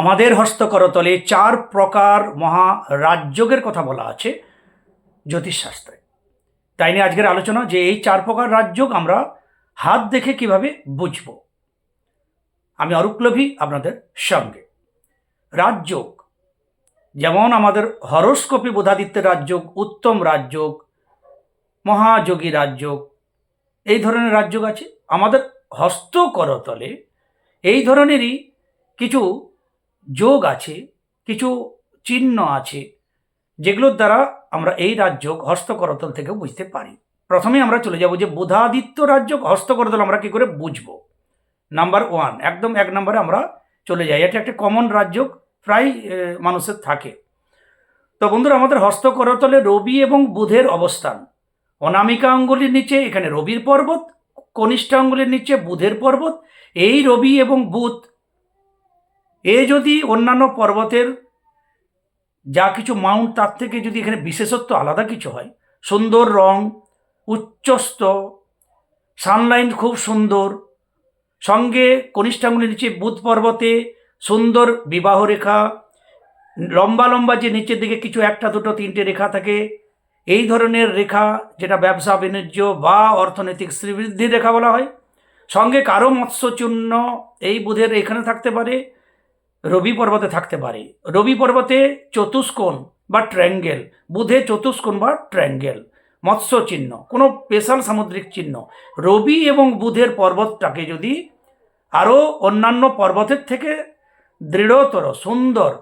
আমাদের হস্তকরতলে চার প্রকার মহা রাজযোগের কথা বলা আছে জ্যোতিষশাস্ত্রে। তাই নিয়ে আজকের আলোচনা যে এই চার প্রকার রাজযোগ আমরা হাত দেখে কীভাবে বুঝব। আমি অরূপলভী আপনাদের সঙ্গে। রাজযোগ, যেমন আমাদের হরস্কোপি বোধাদিত্যের রাজযোগ, উত্তম রাজযোগ, মহাযোগী রাজযোগ, এই ধরনের রাজযোগ আছে। আমাদের হস্তকরতলে এই ধরনেরই কিছু যোগ আছে, কিছু চিহ্ন আছে, যেগুলোর দ্বারা আমরা এই রাজযোগ হস্তকরতল থেকে বুঝতে পারি। প্রথমে আমরা চলে যাব যে বুধাদিত্য রাজযোগ হস্তকরতল আমরা কি করে বুঝব? নাম্বার ওয়ান একদম এক নম্বরে আমরা চলে যাই। এটা একটা কমন রাজযোগ প্রায় মানুষের থাকে। তো বন্ধুরা, আমাদের হস্তকরতলে রবি এবং বুধের অবস্থান। অনামিকা অঙ্গুলির নিচে এখানে রবির পর্বত, কনিষ্ঠ অঙ্গুলির নিচে বুধের পর্বত। এই রবি এবং বুধ এ যদি অন্যান্য পর্বতের যা কিছু মাউন্ট, তার থেকে যদি এখানে বিশেষত্ব আলাদা কিছু হয়, সুন্দর রং উচ্চস্ত সানলাইন খুব সুন্দর, সঙ্গে কনিষ্ঠাঙ্গুলির নিচে বুধ পর্বতে সুন্দর বিবাহ রেখা, লম্বা লম্বা যে নিচের দিকে কিছু একটা, দুটো, তিনটে রেখা থাকে, এই ধরনের রেখা যেটা ব্যবসা, বাণিজ্য বা অর্থনৈতিক শ্রীবৃদ্ধির রেখা বলা হয়, সঙ্গে কারও মৎস্যচূর্ণ এই বুধের এখানে থাকতে পারে রবি পর্বতে থাকতে পারে। রবি পর্বতে চতুষ্কোণ বা ট্র্যাঙ্গেল, বুধে চতুষ্কোণ বা ট্র্যাঙ্গেল, মৎস্য চিহ্ন, কোনো স্পেশাল সামুদ্রিক চিহ্ন। রবি এবং বুধের পর্বতটাকে যদি আরও অন্যান্য পর্বতের থেকে দৃঢ়তর, সুন্দর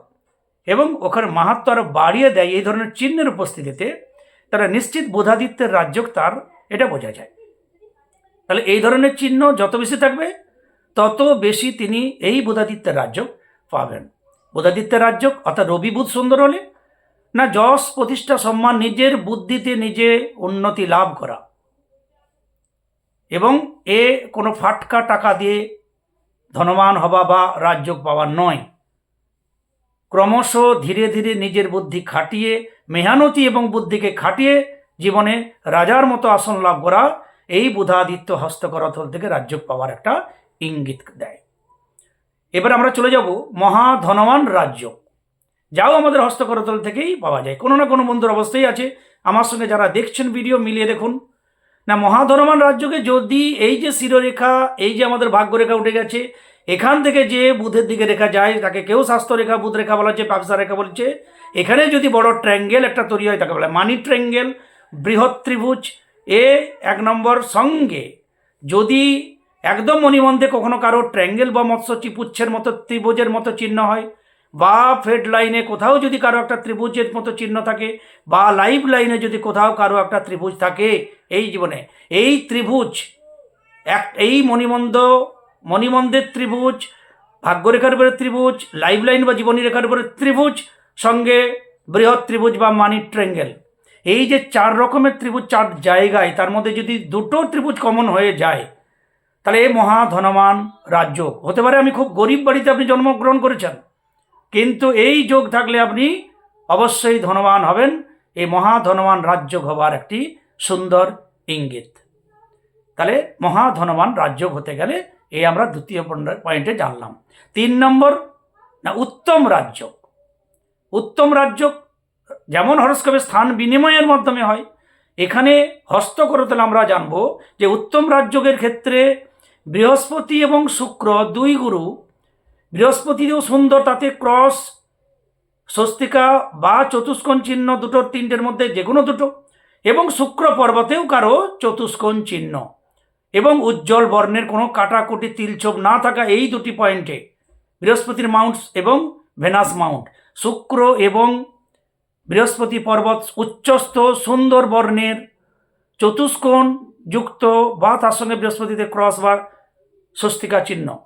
এবং ওখানে মাহাত্ম আরও বাড়িয়ে দেয় এই ধরনের চিহ্নের উপস্থিতিতে তারা নিশ্চিত বোধাদিত্যের রাজ্যক তার এটা বোঝা যায়। তাহলে এই ধরনের চিহ্ন যত বেশি থাকবে, তত বেশি তিনি এই বোধাদিত্যের রাজ্য পাবেন। বোধাদিত্যের রাজ্য অর্থাৎ রবি বুধ সুন্দর হলে, না যশ প্রতিষ্ঠা সম্মান নিজের বুদ্ধিতে নিজে উন্নতি লাভ করা। এবং এ কোনো ফাটকা টাকা দিয়ে ধনবান হওয়া বা রাজ্য পাওয়া নয়। ক্রমশ ধীরে ধীরে নিজের বুদ্ধি খাটিয়ে, মেহানতি এবং বুদ্ধিকে খাটিয়ে জীবনে রাজার মতো আসন লাভ করা, এই বুধাদিত্য হস্তকরথল থেকে রাজ্য পাওয়ার একটা ইঙ্গিত দেয়। এবার আমরা চলে যাব মহাধনবান রাজ্য। যাও আমাদের হস্তকরতল থেকেই পাওয়া যায়। কোনো না কোনো বন্ধুর অবস্থাই আছে। আমার সঙ্গে যারা দেখছেন ভিডিও, মিলিয়ে দেখুন। না, মহাধনবান রাজ্যকে যদি এই যে শিরোরেখা, এই যে আমাদের ভাগ্যরেখা উঠে গেছে, এখান থেকে যে বুধের দিকে রেখা যায়, তাকে কেউ স্বাস্থ্য রেখা বুধ রেখা বলা হচ্ছে ব্যবসা রেখা বলছে এখানে যদি বড় ট্র্যাঙ্গেল একটা তৈরি হয়, তাকে বলে মানি ট্র্যাঙ্গেল, বৃহৎ ত্রিভুজ, এ এক নম্বর সঙ্গে যদি একদম মণিমন্ধে কখনো কারও ট্র্যাঙ্গেল বা মৎস্য চিপুচ্ছের মতো ত্রিভুজের মতো চিহ্ন হয়, বা ফেড লাইনে কোথাও যদি কারও একটা ত্রিভুজের মতো চিহ্ন থাকে, বা লাইভ লাইনে যদি কোথাও কারও একটা ত্রিভুজ থাকে এই জীবনে। এই ত্রিভুজ, এক, এই মণিমন্দ, মণিমন্দের ত্রিভুজ, ভাগ্যরেখার উপরে ত্রিভুজ লাইভ লাইন বা জীবনী রেখার উপরে ত্রিভুজ, সঙ্গে বৃহৎ ত্রিভুজ বা মানি ট্রেঙ্গেল এই যে চার রকমের ত্রিভুজ, চার জায়গায়, তার মধ্যে যদি দুটো ত্রিভুজ কমন হয়ে যায় তাহলে এ মহা ধনবান রাজ্য হতে পারে আমি খুব গরিব বাড়িতে আপনি জন্মগ্রহণ করেছেন, কিন্তু এই যোগ থাকলে আপনি অবশ্যই ধনবান হবেন। এই মহা ধনবান রাজ্য হবার একটি সুন্দর ইঙ্গিত। তাহলে মহা ধনবান রাজ্য হতে গেলে এই আমরা দ্বিতীয় পয়েন্ট- জানলাম। তিন নম্বর, না, উত্তম রাজ্য। উত্তম রাজ্য যেমন হরস্কোপের স্থান বিনিময়ের মাধ্যমে হয়, এখানে হস্তকরতলে আমরা জানব যে উত্তম রাজ্যের ক্ষেত্রে বৃহস্পতি এবং শুক্র দুই গুরু। বৃহস্পতিও সুন্দর, তাতে ক্রস, স্বস্তিকা বা চতুষ্কোণ চিহ্ন দুটোর তিনটের মধ্যে যে কোনো দুটো। এবং শুক্র পর্বতেও কারও চতুষ্কোণ চিহ্ন। এবং উজ্জ্বল বর্ণের কোনো কাটাকুটি তিলছোপ না থাকা এই দুটি পয়েন্টে বৃহস্পতির মাউন্টস এবং ভেনাস মাউন্ট। শুক্র এবং বৃহস্পতি পর্বত উচ্চস্থ, সুন্দর বর্ণের চতুষ্কোণ যুক্ত বা তার সঙ্গে বৃহস্পতিতে ক্রস বা স্বস্তিকা চিহ্ন।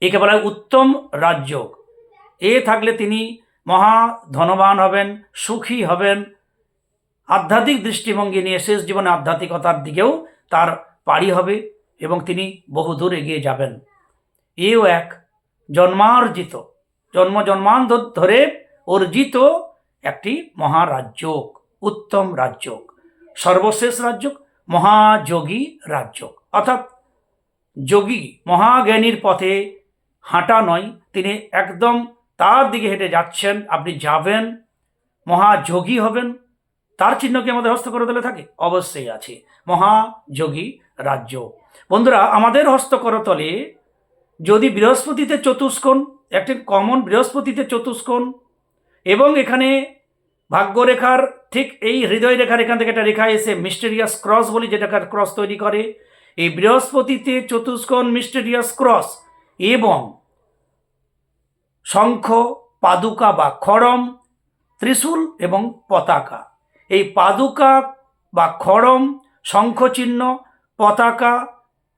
একে বলা উত্তম রাজযোগ। এ থাকলে তিনি মহা ধনবান হবেন, সুখী হবেন। আধ্যাত্মিক দৃষ্টিভঙ্গি নিয়ে শেষ জীবনে আধ্যাত্মিকতার দিকেও তার পাড়ি হবে এবং তিনি বহুদূর এগিয়ে যাবেন। এও এক জন্মার্জিত, জন্ম জন্মান্তর ধরে অর্জিত একটি মহারাজ্যক উত্তম রাজ্যক সর্বশেষ রাজ্যক মহাযোগী রাজ্যক অর্থাৎ যোগী মহাজ্ঞানীর পথে হাঁটা নয়, তিনি একদম তার দিকে হেঁটে যাচ্ছেন, আপনি যাবেন, মহাযোগী হবেন, তার চিহ্ন কি আমাদের হস্তকরতলে থাকে? অবশ্যই আছে। মহাযোগী রাজ্য। বন্ধুরা, আমাদের হস্তকরতলে যদি বৃহস্পতিতে চতুষ্কোণ, একটি কমন বৃহস্পতিতে চতুষ্কোণ, এবং এখানে ভাগ্যরেখার ঠিক এই হৃদয় রেখার এখান থেকে একটা রেখা এসে মিস্টেরিয়াস ক্রস বলি যেটা ক্রস তৈরি করে। এই বৃহস্পতিতে চতুষ্কোণ মিস্টেরিয়াস ক্রস এবং শঙ্খ, পাদুকা বা খড়ম, ত্রিশূল এবং পতাকা। এই পাদুকা বা খড়ম শঙ্খচিহ্ন পতাকা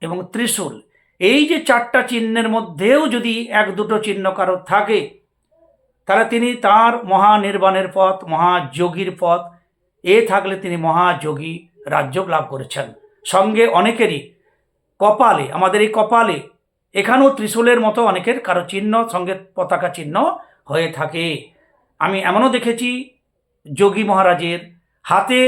এবং ত্রিশূল। এই যে চারটা চিহ্নের মধ্যেও যদি এক দুটো চিহ্ন কারোর থাকে তাহলে তিনি তার মহানির্বাণের পথ, মহাযোগীর পথ, এ থাকলে তিনি মহাযোগী রাজ্য লাভ করেছেন। সঙ্গে অনেকেরই কপালে, আমাদের এই কপালে, এখানেও ত্রিশূলের মতো অনেকের কারও চিহ্ন, সঙ্গে পতাকা চিহ্ন হয়ে থাকে। আমি এমনও দেখেছি যোগী মহারাজের হাতে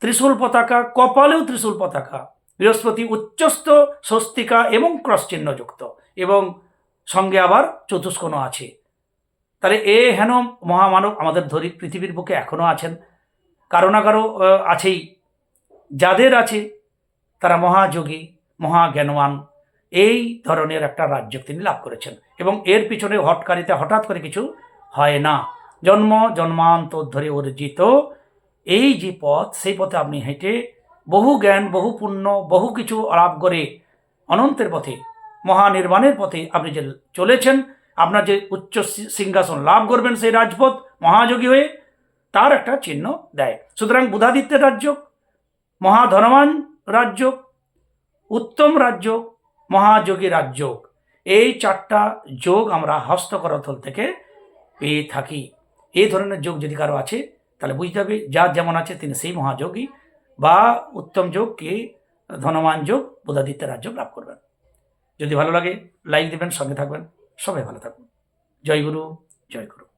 ত্রিশূল পতাকা, কপালেও ত্রিশূল পতাকা, বৃহস্পতি উচ্চস্থ, স্বস্তিকা এবং ক্রস চিহ্নযুক্ত, এবং সঙ্গে আবার চতুষ্কোণও আছে। তাহলে এ হেন মহামানব আমাদের ধরি পৃথিবীর বুকে এখনও আছেন। কারও না কারও আছেই। যাদের আছে, তারা মহাযোগী, মহাজ্ঞানবান। এই ধরনের একটা রাজ্য তিনি লাভ করেছেন। এবং এর পিছনে হটকারিতে হঠাৎ করে কিছু হয় না। জন্ম জন্মান্তর ধরে অর্জিত এই যে পথ, সেই পথে আপনি হেঁটে বহু জ্ঞান, বহু পুণ্য, বহু কিছু লাভ করে অনন্তের পথে, মহানির্বাণের পথে আপনি যে চলেছেন আপনার যে উচ্চ সিংহাসন, লাভ করবেন সেই রাজপথ, মহাযোগী হয়ে তার একটা চিহ্ন দেয়। সুতরাং বুধাদিত্যের রাজ্য, মহাধনবান রাজ্য, উত্তম রাজ্য, মহাযোগী রাজ্য। এই চারটা যোগ আমরা হস্তকরথল থেকে পেয়ে থাকি। এই ধরনের যোগ যদি কারও আছে, তাহলে বুঝতে হবে যার যেমন আছে তিনি সেই মহাযোগী বা উত্তম যোগ কি ধনবান যোগ, বুধাদিত্যের রাজ্য লাভ করবেন। যদি ভালো লাগে, লাইক দেবেন, সঙ্গে থাকবেন। সবাই ভালো থাকুন। জয় গুরু জয় গুরু।